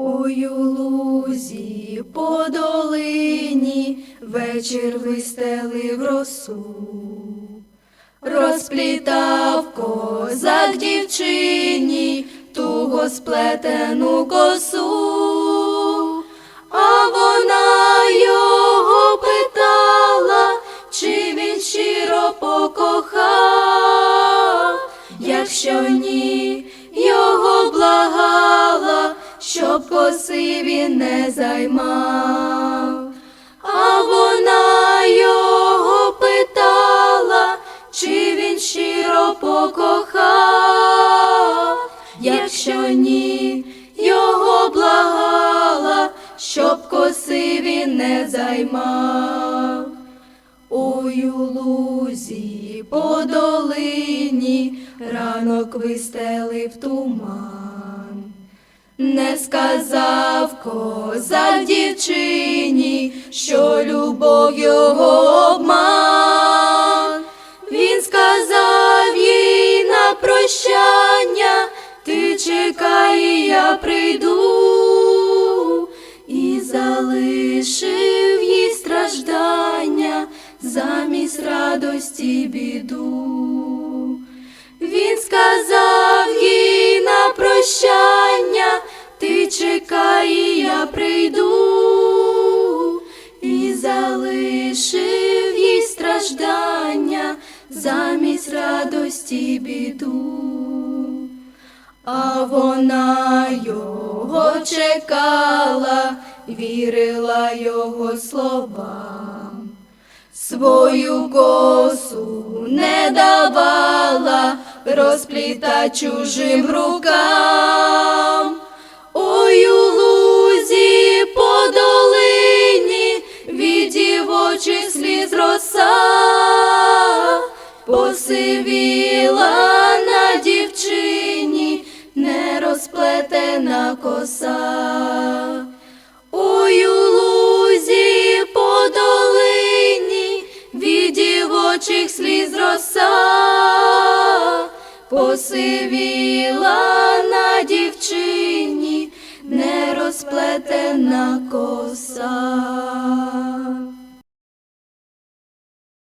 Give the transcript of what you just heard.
Ой у лузі по долині вечір вистелив росу, розплітав козак дівчині туго сплетену косу, а вона його питала, чи він щиро покохав, якщо ні, щоб він не займав, а вона його питала, чи він щиро покохав, якщо ні, його благала, щоб коси він не займав. Ой у лузі по долині ранок вистелив туман. Не сказав козак дівчині, що любов його обман. Він сказав їй на прощання, ти чекай, я прийду, і залишив їй страждання замість радості біду. Він сказав залишив їй страждання замість радості біду. А вона його чекала, вірила його словам, свою косу не давала розпліта чужим рукам. Посивіла на дівчині не розплетена коса. У лузі по долині від дівочих сліз роса посивіла на дівчині не розплетена коса.